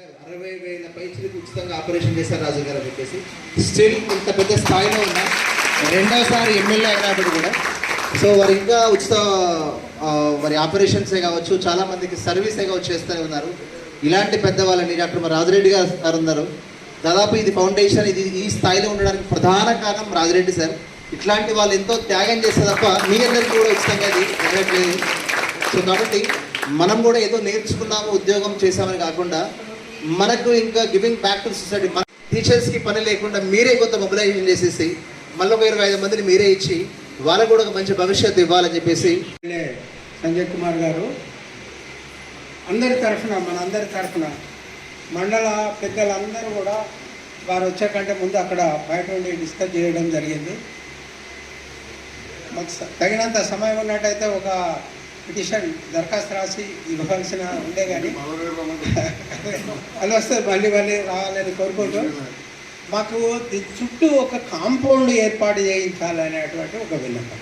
చెప్పారు. అరవై వేల పైసలకు ఉచితంగా ఆపరేషన్ చేశారు రాజు గారు చెప్పేసి. స్టిల్ ఇంత పెద్ద స్థాయిలో ఉన్న రెండవసారి ఎమ్మెల్యే అయినప్పుడు కూడా. సో వారు ఇంకా ఉచిత ఆ, వారి ఆపరేషన్సే కావచ్చు చాలా మందికి సర్వీసే కావచ్చు చేస్తూనే ఉన్నారు. ఇలాంటి పెద్దవాళ్ళని డాక్టర్ మరి రాజరెడ్డి గారు సార్ ఉన్నారు. దాదాపు ఇది ఫౌండేషన్ ఇది ఈ స్థాయిలో ఉండడానికి ప్రధాన కారణం రాజరెడ్డి సార్. ఇట్లాంటి వాళ్ళు ఎంతో త్యాగం చేస్తే తప్ప మీ అందరికీ కూడా ఉచితంగా ఇది జరగట్లేదు. సో కాబట్టి మనం కూడా ఏదో నేర్చుకున్నాము ఉద్యోగం చేసామని కాకుండా మనకు ఇంకా గివింగ్ బ్యాక్ టు సొసైటీ మన టీచర్స్కి పని లేకుండా మీరే కొంత మొబిలైజేషన్ చేసేసి మళ్ళీ ఒక ఇరవై ఐదు మందిని మీరే ఇచ్చి వాళ్ళకు కూడా ఒక మంచి భవిష్యత్తు ఇవ్వాలని చెప్పేసి. సంజయ్ కుమార్ గారు. అందరి తరఫున మనందరి తరఫున మండల పెద్దలందరూ కూడా వారు వచ్చాకంటే ముందు అక్కడ బయట ఉండి డిస్కస్ చేయడం జరిగింది. మాకు తగినంత సమయం ఉన్నట్టయితే ఒక పిటిషన్ దరఖాస్తు రాసి ఇవ్వాల్సిన ఉండే కానీ అది వస్తే మళ్ళీ మళ్ళీ రావాలని కోరుకుంటూ. మాకు దీని చుట్టూ ఒక కాంపౌండ్ ఏర్పాటు చేయించాలనేటువంటి ఒక విన్నపం.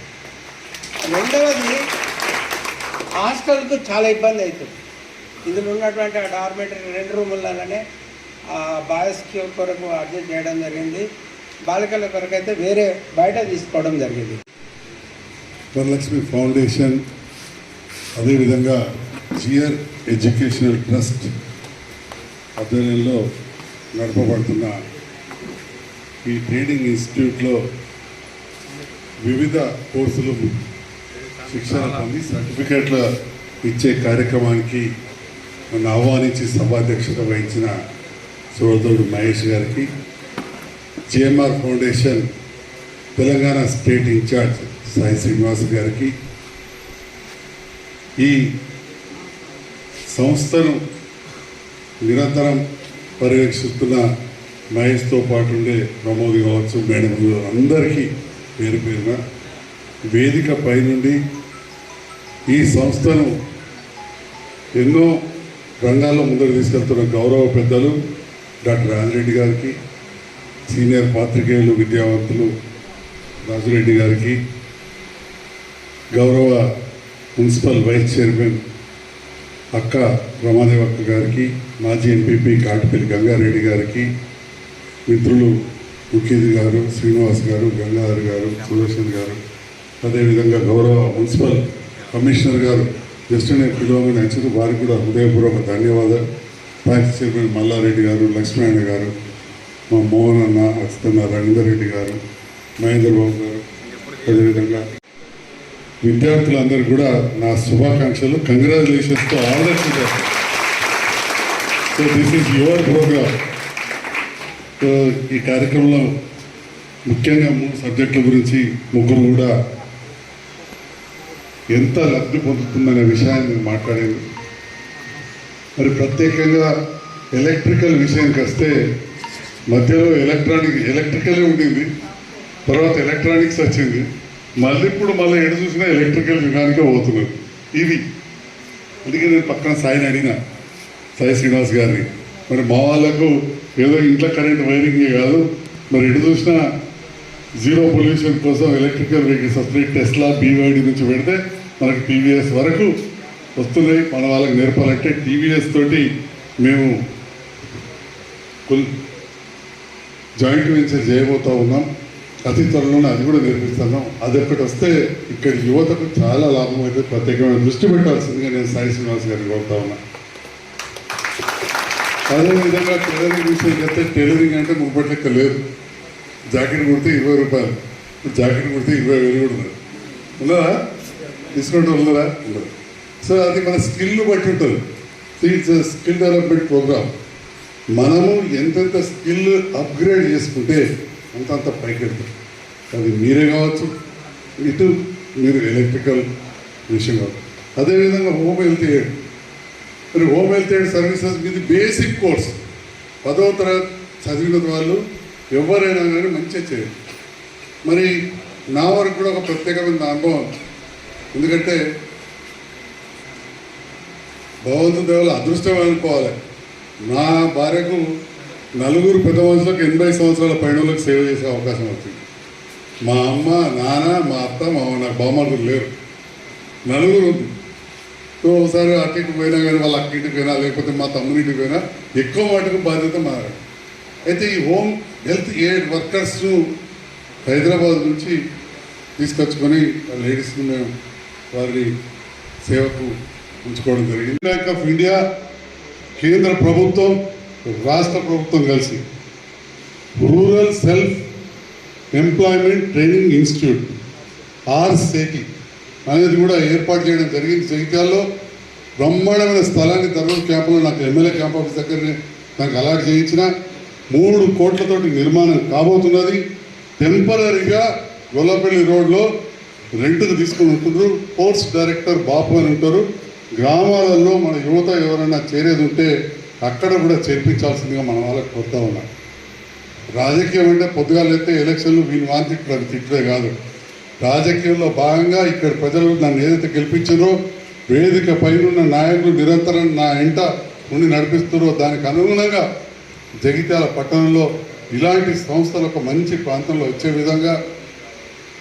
రెండవది హాస్టల్కు చాలా ఇబ్బంది అవుతుంది. ఇందులో ఉన్నటువంటి ఆ డార్మెంటరీ రెండు రూములలోనే బాయ్స్కి కొరకు అడ్జస్ట్ చేయడం జరిగింది. బాలికల కొరకు అయితే వేరే బయట తీసుకోవడం జరిగింది. వరలక్ష్మి ఫౌండేషన్ అదేవిధంగా జియర్ ఎడ్యుకేషనల్ ట్రస్ట్ ఆధ్వర్యంలో నడపబడుతున్న ఈ ట్రేడింగ్ ఇన్స్టిట్యూట్లో వివిధ కోర్సులు శిక్షణ పొంది సర్టిఫికేట్ల ఇచ్చే కార్యక్రమానికి నన్ను ఆహ్వానించి సభాధ్యక్షత వహించిన సోదరుడు మహేష్ గారికి GMR foundation Telangana state in-charge Sai Srinivas గారికి ఈ సంస్థను నిరంతరం పర్యవేక్షిస్తున్న మహేష్తో పాటు ఉండే ప్రమోద్ కావచ్చు మేడం అందరికీ పేరు పేరున వేదిక పైనుండి ఈ సంస్థను ఎన్నో రంగాల్లో ముందుకు తీసుకెళ్తున్న గౌరవ పెద్దలు డాక్టర్ రాజిరెడ్డి గారికి సీనియర్ పాత్రికేయులు విద్యావంతులు రాజురెడ్డి గారికి గౌరవ మున్సిపల్ వైస్ చైర్మన్ అక్క రమాదేవక్క గారికి మాజీ ఎంపీపీ కాటిపల్లి గంగారెడ్డి గారికి మిత్రులు ముఖ్యది గారు శ్రీనివాస్ గారు గంగాధర్ గారు సుదర్శన్ గారు అదేవిధంగా గౌరవ మున్సిపల్ కమిషనర్ గారు జస్ట్ నేను పిలువగా నచ్చింది వారికి కూడా హృదయపూర్వక ధన్యవాదాలు. ట్యాక్స్ చైర్మన్ మల్లారెడ్డి గారు లక్ష్మీనారాయణ గారు మా మోహన్ అన్న అచ్యుతన్న రవీందర్ రెడ్డి గారు మహేందర్ బాబు గారు అదేవిధంగా విద్యార్థులందరూ కూడా నా శుభాకాంక్షలు. కంగ్రాచులేషన్స్తో all so this is your program so ఈ కార్యక్రమంలో ముఖ్యంగా మూడు సబ్జెక్టుల గురించి ముగ్గురు కూడా ఎంత లబ్ధి పొందుతుందనే విషయాన్ని నేను మాట్లాడింది. మరి ప్రత్యేకంగా ఎలక్ట్రికల్ విషయానికి వస్తే మధ్యలో ఎలక్ట్రానిక్ ఎలక్ట్రికలే ఉండింది. తర్వాత ఎలక్ట్రానిక్స్ వచ్చింది. మళ్ళీ ఇప్పుడు మళ్ళీ ఎడ చూసినా ఎలక్ట్రికల్ యుగానికే పోతున్నారు. ఇది అందుకే నేను పక్కన సాయిని అడిగిన సాయి శ్రీనివాస్ గారిని మరి మా వాళ్ళకు ఏదో ఇంట్లో కరెంట్ వైరింగే కాదు మరి ఎటు చూసినా జీరో పొల్యూషన్ కోసం ఎలక్ట్రికల్ వెహికల్స్ వస్తున్నాయి. టెస్లా బీవైడి నుంచి పెడితే మనకి టీవీఎస్ వరకు వస్తున్నాయి. మన వాళ్ళకి నేర్పాలంటే టీవీఎస్ తోటి మేము జాయింట్ వెంచర్ చేయబోతూ ఉన్నాం. అతి త్వరలోనే అది కూడా నేర్పిస్తున్నాం అది ఒక్కటి వస్తే ఇక్కడ యువతకు చాలా లాభం అయితే ప్రత్యేకమైన దృష్టి పెట్టాల్సిందిగా నేను సాయి శ్రీనివాస్ గారిని కోరుతా ఉన్నా. అదేవిధంగా టైలరింగ్ విషయం చెప్తే టైలరింగ్ అంటే ముప్పటి లెక్క లేదు. జాకెట్ కుడితే ఇరవై రూపాయలు. జాకెట్ కుడితే ఇరవై వేలు కూడా ఉన్నది డిస్కౌంట్ ఉన్నారా ఉన్నారు సో అది మన స్కిల్ బట్టి ఉంటుంది. ఇట్స్ స్కిల్ డెవలప్మెంట్ ప్రోగ్రామ్ మనము ఎంతెంత స్కిల్ అప్గ్రేడ్ చేసుకుంటే అంతంత పైకి అది మీరే కావచ్చు ఇటు మీరు ఎలక్ట్రికల్ విషయం కావచ్చు. అదేవిధంగా హోమ్ హెల్త్ ఎయిడ్ మరి హోమ్ హెల్త్ ఎయిడ్ సర్వీసెస్ ఇది బేసిక్ కోర్స్ పదవ తరగతి చదివిన వాళ్ళు ఎవరైనా కానీ మంచిగా చేయరు మరి నా వరకు కూడా ఒక ప్రత్యేకమైన అనుభవం. ఎందుకంటే భగవంతు దేవుల అదృష్టం అనుకోవాలి. నా భార్యకు నలుగురు పెద్ద మనుషులకు ఎనభై సంవత్సరాల పైన సేవ చేసే అవకాశం వచ్చింది. మా అమ్మ నాన్న మా అత్త మా నాకు బామ్మలు లేరు. నలుగురు ఒకసారి అట్టింటికి పోయినా కానీ వాళ్ళ అక్కింటికి పోయినా లేకపోతే మా తమ్ముడింటికి పోయినా ఎక్కువ మటుకు బాధ్యత మారాడు అయితే ఈ హోమ్ హెల్త్ ఎయిడ్ వర్కర్స్ను హైదరాబాద్ నుంచి తీసుకొచ్చుకొని లేడీస్ని మేము వారిని సేవకు ఉంచుకోవడం జరిగింది. బ్యాంక్ ఆఫ్ ఇండియా కేంద్ర ప్రభుత్వం రాష్ట్ర ప్రభుత్వం కలిసి rural self employment training institute RSETI అనేది కూడా ఏర్పాటు చేయడం జరిగింది. జగిత్యాల్లో బ్రహ్మాండమైన స్థలాన్ని ధర్మం క్యాంపులో నాకు ఎమ్మెల్యే క్యాంప్ ఆఫీస్ దగ్గరనే నాకు అలాట్ చేయించిన మూడు కోట్లతోటి నిర్మాణం కాబోతున్నది. టెంపరీగా గొల్లపల్లి రోడ్లో రెంట్కు తీసుకుని ఉంటున్నారు కోర్స్ డైరెక్టర్ బాపు అని ఉంటారు. గ్రామాలలో మన యువత ఎవరైనా చేరేది ఉంటే అక్కడ కూడా చేర్పించాల్సిందిగా మన వాళ్ళకి కోరుతా ఉన్నాం. రాజకీయం అంటే పొద్దుగాలు అయితే ఎలక్షన్లు వీని వాంతి అది కాదు. రాజకీయంలో భాగంగా ఇక్కడ ప్రజలు నన్ను ఏదైతే గెలిపించారో వేదిక పైన నాయకులు నిరంతరం నా ఎంట ఉండి నడిపిస్తారో దానికి అనుగుణంగా జగిత్యాల పట్టణంలో ఇలాంటి సంస్థలు ఒక మంచి ప్రాంతంలో వచ్చే విధంగా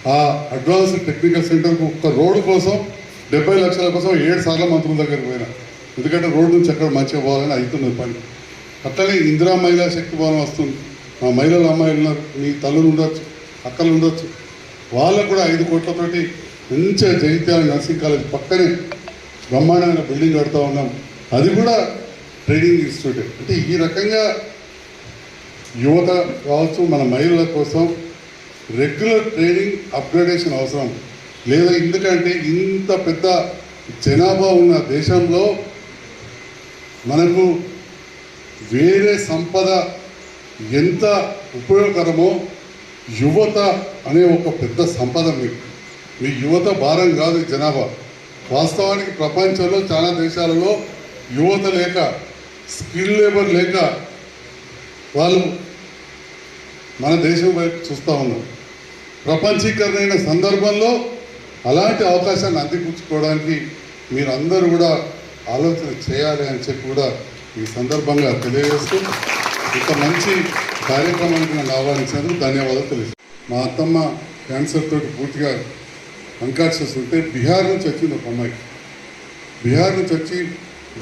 ఆ అడ్వాన్స్ టెక్నికల్ సెంటర్కు ఒక్క రోడ్డు కోసం డెబ్బై లక్షల కోసం ఏడు సార్లు మంత్రుల దగ్గరికి పోయినా. ఎందుకంటే రోడ్డు నుంచి ఎక్కడ మంచిగా పోవాలని అవుతున్నది పని. అట్లనే ఇందిరా మహిళా శక్తి భవనం వస్తుంది. మా మహిళల అమ్మాయిలు ఉన్నారు. మీ తల్లులు ఉండొచ్చు అక్కలు ఉండొచ్చు. వాళ్ళకు కూడా ఐదు కోట్లతోటి మంచిగా జగిత్యాల నర్సింగ్ కాలేజ్ పక్కనే బ్రహ్మాండమైన బిల్డింగ్ కడుతూ ఉన్నాం. అది కూడా ట్రైనింగ్ ఇన్స్టిట్యూట్. అంటే ఈ రకంగా యువత కావచ్చు మన మహిళల కోసం రెగ్యులర్ ట్రైనింగ్ అప్గ్రేడేషన్ అవసరం. లేదా ఎందుకంటే ఇంత పెద్ద జనాభా ఉన్న దేశంలో మనకు వేరే సంపద ఎంత ఉపయోగకరమో యువత అనే ఒక పెద్ద సంపద మీకు. మీ యువత భారం కాదు జనాభా. వాస్తవానికి ప్రపంచంలో చాలా దేశాలలో యువత లేక స్కిల్ లేబర్ లేక వాళ్ళు మన దేశం వైపు చూస్తూ ఉన్నారు. ప్రపంచీకరణ అయిన సందర్భంలో అలాంటి అవకాశాన్ని అందిపుచ్చుకోవడానికి మీరందరూ కూడా ఆలోచన చేయాలి అని చెప్పి కూడా ఈ సందర్భంగా తెలియజేస్తూ ఇంత మంచి కార్యక్రమానికి నన్ను ఆహ్వానించినందుకు ధన్యవాదాలు తెలుసు మా అత్తమ్మ క్యాన్సర్ తోటి పూర్తిగా అన్కాన్షియస్ ఉంటే బీహార్ నుంచి వచ్చింది ఒక అమ్మాయి. బీహార్ నుంచి వచ్చి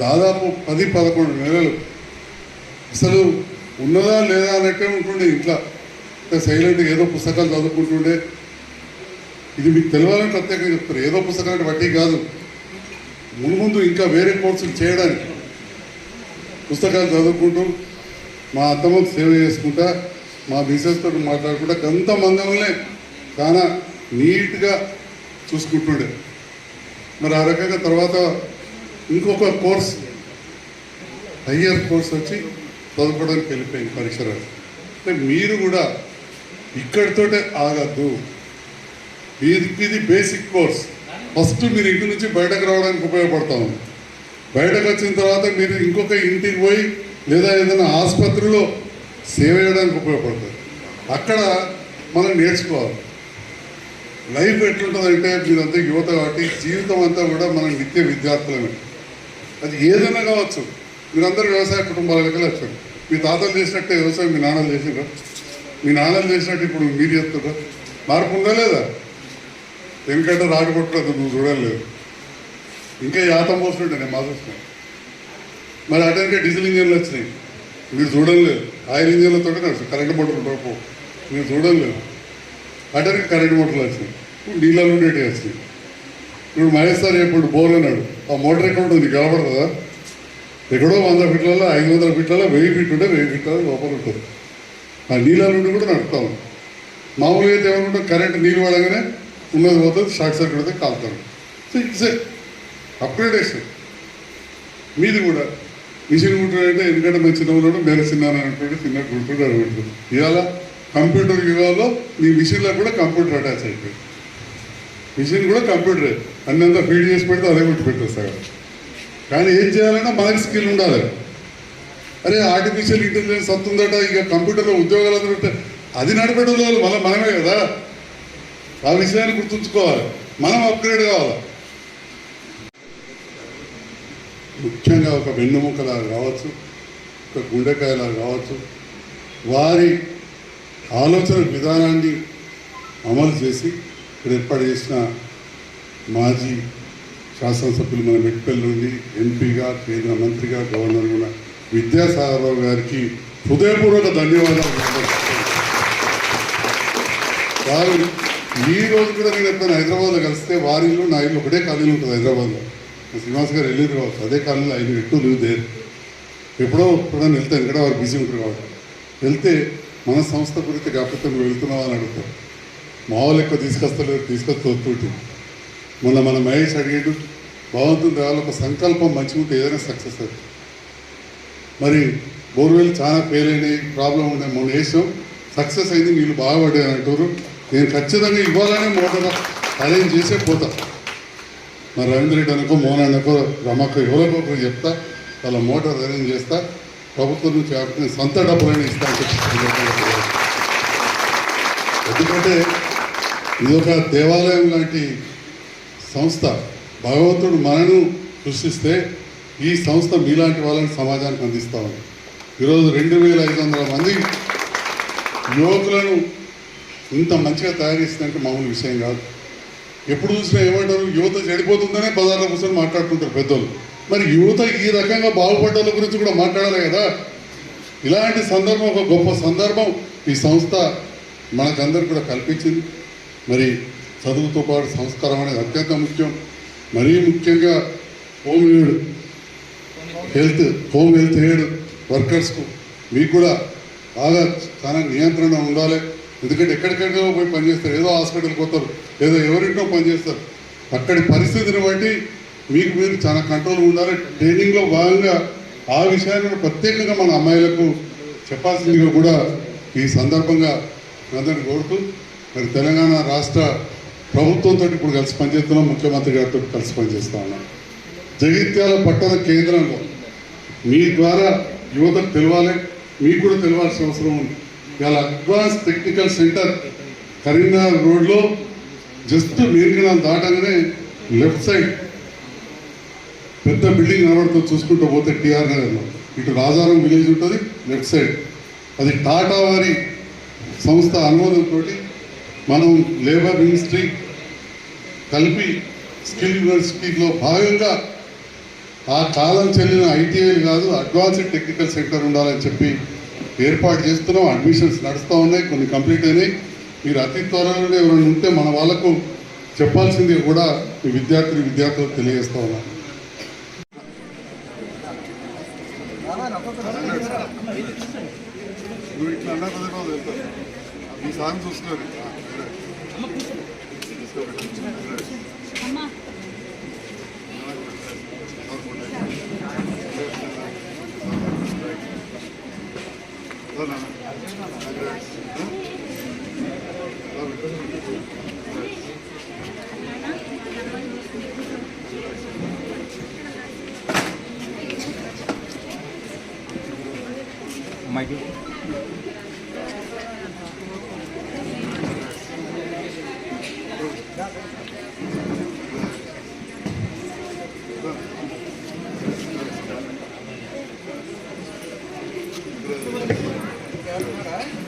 దాదాపు పది పదకొండు నెలలు అసలు ఉన్నదా లేదా అన్నట్టే ఉంటుండే ఇంట్లో. సైలెంట్గా ఏదో పుస్తకాలు చదువుకుంటుండే. ఇది మీకు తెలియాలని ప్రత్యేకంగా చెప్తారు ఏదో పుస్తకాలంటే వడ్డీ కాదు. ముందు ఇంకా వేరే కోర్సులు చేయడానికి పుస్తకాలు చదువుకుంటూ మా అత్తమ్మకు సేవ చేసుకుంటా మా మిసెస్ తోటి మాట్లాడుకుంటా గంత మందంలోనే చాలా నీట్గా చూసుకుంటుండే. మరి ఆ రకంగా తర్వాత ఇంకొక కోర్స్ హయ్యర్ కోర్స్ వచ్చి చదువుకోవడానికి వెళ్ళిపోయింది పరీక్ష అంటే మీరు కూడా ఇక్కడితోటే ఆగద్దు. ఇది ఇది బేసిక్ కోర్స్ ఫస్ట్ మీరు ఇంటి నుంచి బయటకు రావడానికి ఉపయోగపడతాము బయటకు వచ్చిన తర్వాత మీరు ఇంకొక ఇంటికి పోయి లేదా ఏదైనా ఆసుపత్రిలో సేవ చేయడానికి ఉపయోగపడుతుంది అక్కడ మనం నేర్చుకోవాలి. లైఫ్ ఎట్లుంటుందంటే మీరంతా యువత కాబట్టి జీవితం అంతా కూడా మనం నిత్య విద్యార్థులమే. అది ఏదైనా కావచ్చు. మీరందరూ వ్యవసాయ కుటుంబాలకి వచ్చారు. మీ తాతలు చేసినట్టే వ్యవసాయం మీ నాన్నలు చేసినారు మీ నాన్నలు చేసినట్టు ఇప్పుడు మీరు చేస్తున్నారు మార్పు ఉందా లేదా? ఎందుకంటే రాకపోవట్లేదు నువ్వు చూడలేదు ఇంకా యాతం పోస్తుంటే నేను మా మరి అటెందుకే డీజిల్ ఇంజన్లు వచ్చినాయి. మీరు చూడలేదు ఆయిల్ ఇంజన్లతో కరెంట్ మోటార్లు ఉండకపో మీరు చూడలేదు అటెన్కి కరెంట్ మోటార్లు వచ్చినాయి. ఇప్పుడు నీళ్ళలో ఉండేవి వచ్చినాయి. ఇప్పుడు మహేశ్వర్ ఇప్పుడు బోర్ అన్నాడు. ఆ మోటార్ ఎక్కడ ఉంటుంది? కనబడుతుందా ఎక్కడో వంద ఫీట్లలో ఐదు వందల ఫీట్లలో వెయ్యి ఫీట్ ఉంటే వెయ్యి ఫీట్ల లోపల ఉంటుంది. ఆ నీళ్ళ నుండి కూడా నడుపుతాం. మామూలుగా అయితే ఏమనుకుంటాం? కరెంట్ నీళ్ళు పడగానే ఉన్నది పోతుంది షార్ట్ సర్క్యూట్ అయితే కాలుతారు. సో ఇట్స్ ఏ అప్గ్రేడేషన్ మీది కూడా. మిషన్ కుట్టాడంటే ఎందుకంటే మేము చిన్న ఉన్నాడు నేను చిన్నాను అంటుంటే చిన్న కుట్టుడు అనుకుంటుంది ఇవాళ కంప్యూటర్ యుగాల్లో మీ మిషన్లో కూడా కంప్యూటర్ అటాచ్ అయిపోయింది. మిషన్ కూడా కంప్యూటరే. అన్నంతా ఫీడ్ చేసి పెడితే అదే కొట్టి పెట్టేస్తారు కానీ ఏం చేయాలన్నా మనకి స్కిల్ ఉండాలి. అరే ఆర్టిఫిషియల్ ఇంటెలిజెన్స్ వస్తుందట ఇక కంప్యూటర్లో ఉద్యోగాలు అందరూ అది నడిపేటోళ్ళు మళ్ళీ మనమే కదా. ఆ విషయాన్ని గుర్తుంచుకోవాలి. మనం అప్గ్రేడ్ కావాలి. ముఖ్యంగా ఒక వెన్నుముకలాగా కావచ్చు ఒక గుండెకాయలాగా కావచ్చు వారి ఆలోచన విధానాన్ని అమలు చేసి ఇక్కడ ఏర్పాటు చేసిన మాజీ శాసనసభ్యులు మన మెట్పల్లి నుండి ఎంపీగా కేంద్ర మంత్రిగా గవర్నర్ కూడా విద్యాసాగరరావు గారికి హృదయపూర్వక ధన్యవాదాలు. వారు ఈ రోజు కూడా నేను ఎప్పుడైనా హైదరాబాద్లో కలిస్తే వారి ఇల్లు నా ఇల్లు ఒకటే కాలనీలో ఉంటుంది హైదరాబాద్లో. శ్రీనివాస్ గారు వెళ్ళారు కావచ్చు అదే కాలనీలో ఆయన ఎటు లివ్ దేరు ఎప్పుడో ఎప్పుడైనా వెళ్తే ఇక్కడ వారు బిజీ ఉంటారు కాబట్టి. వెళ్తే మన సంస్థ గురించి కాకపోతే నువ్వు వెళ్తున్నావా అని అడుగుతారు. మా వాళ్ళు ఎక్కువ తీసుకొస్తలేరు తీసుకొస్తే వస్తుంటే మొన్న మన మహేష్ అడిగాడు బాగుంటుంది వాళ్ళ ఒక సంకల్పం మంచిగా ఉంటే ఏదైనా సక్సెస్ అవుతుంది మరి బోర్వెల్ చాలా ఫెయిల్ అయినాయి ప్రాబ్లం ఉన్నాయి. మొన్న వేసాం సక్సెస్ అయింది నీళ్ళు బాగా పడ్డాయి అంటారు నేను ఖచ్చితంగా ఇవ్వాలనే మోటార్ అరేంజ్ చేసే పోతా. మరి రవీంద్ర రెడ్డి అనుకో మోహన్ అనుకో రమకు ఎవరికో ఒకరు చెప్తా వాళ్ళ మోటార్ అరేంజ్ చేస్తా ప్రభుత్వం నుంచి ఆపుకుని సొంత డబ్బులైనా ఇస్తా అని ఎందుకంటే ఇది ఒక దేవాలయం లాంటి సంస్థ. భగవంతుడు మనను సృష్టిస్తే ఈ సంస్థ మీలాంటి వాళ్ళని సమాజానికి అందిస్తా ఉంది. ఈరోజు రెండు వేల ఐదు వందల మంది యువకులను ఇంత మంచిగా తయారు చేసిందంటే మామూలు విషయం కాదు. ఎప్పుడు చూసినా ఏమంటారు? యువత చెడిపోతుందనే పదార్థాల కూర్చొని మాట్లాడుతుంటారు పెద్దోళ్ళు. మరి యువత ఈ రకంగా బాగుపడ్డల గురించి కూడా మాట్లాడాలి కదా? ఇలాంటి సందర్భం ఒక గొప్ప సందర్భం ఈ సంస్థ మనకందరికి కూడా కల్పించింది. మరి చదువుతో పాటు సంస్కారం అనేది అత్యంత ముఖ్యం. మరీ ముఖ్యంగా home aid health home health aid వర్కర్స్కు మీకు కూడా బాగా చాలా నియంత్రణ ఉండాలి. ఎందుకంటే ఎక్కడికెక్కడో పోయి పనిచేస్తారు ఏదో హాస్పిటల్కి పోతారు. ఏదో ఎవరింటో పనిచేస్తారు అక్కడి పరిస్థితిని బట్టి మీకు మీరు చాలా కంట్రోల్ ఉండాలి. ట్రైనింగ్లో భాగంగా ఆ విషయాన్ని ప్రత్యేకంగా మన అమ్మాయిలకు చెప్పాల్సిందిగా కూడా ఈ సందర్భంగా అందరిని కోరుతూ మరి తెలంగాణ రాష్ట్ర ప్రభుత్వంతో ఇప్పుడు కలిసి పనిచేస్తున్నాం. ముఖ్యమంత్రి గారితో కలిసి పనిచేస్తా ఉన్నాం. జగిత్యాల పట్టణ కేంద్రంలో మీ ద్వారా యువతకు తెలవాలి. మీకు కూడా తెలవాల్సిన అవసరం ఉంది. ఇవాళ అడ్వాన్స్ టెక్నికల్ సెంటర్ కరీంనగర్ రోడ్లో జస్ట్ నీర్కినాలు దాటంగానే లెఫ్ట్ సైడ్ పెద్ద బిల్డింగ్ కనబడుతుంది చూసుకుంటూ పోతే టీఆర్ నగర్లో ఇటు రాజారం విలేజ్ ఉంటుంది లెఫ్ట్ సైడ్. అది టాటా వారి సంస్థ అనుమోదంతో మనం లేబర్ మినిస్ట్రీ కలిపి స్కిల్ యూనివర్సిటీలో భాగంగా ఆ కాలం చెల్లిన ఐటీఐ కాదు అడ్వాన్స్డ్ టెక్నికల్ సెంటర్ ఉండాలని చెప్పి ఏర్పాటు చేస్తున్నాం అడ్మిషన్స్ నడుస్తూ ఉన్నాయి కొన్ని కంప్లీట్ అయినాయి. మీరు అతి త్వరలోనే ఎవరైనా ఉంటే మన వాళ్ళకు చెప్పాల్సింది కూడా ఈ విద్యార్థి విద్యార్థులకు తెలియజేస్తా ఉన్నాను ఈ సాంగ్ అమ్మాయికి Thank you. Vai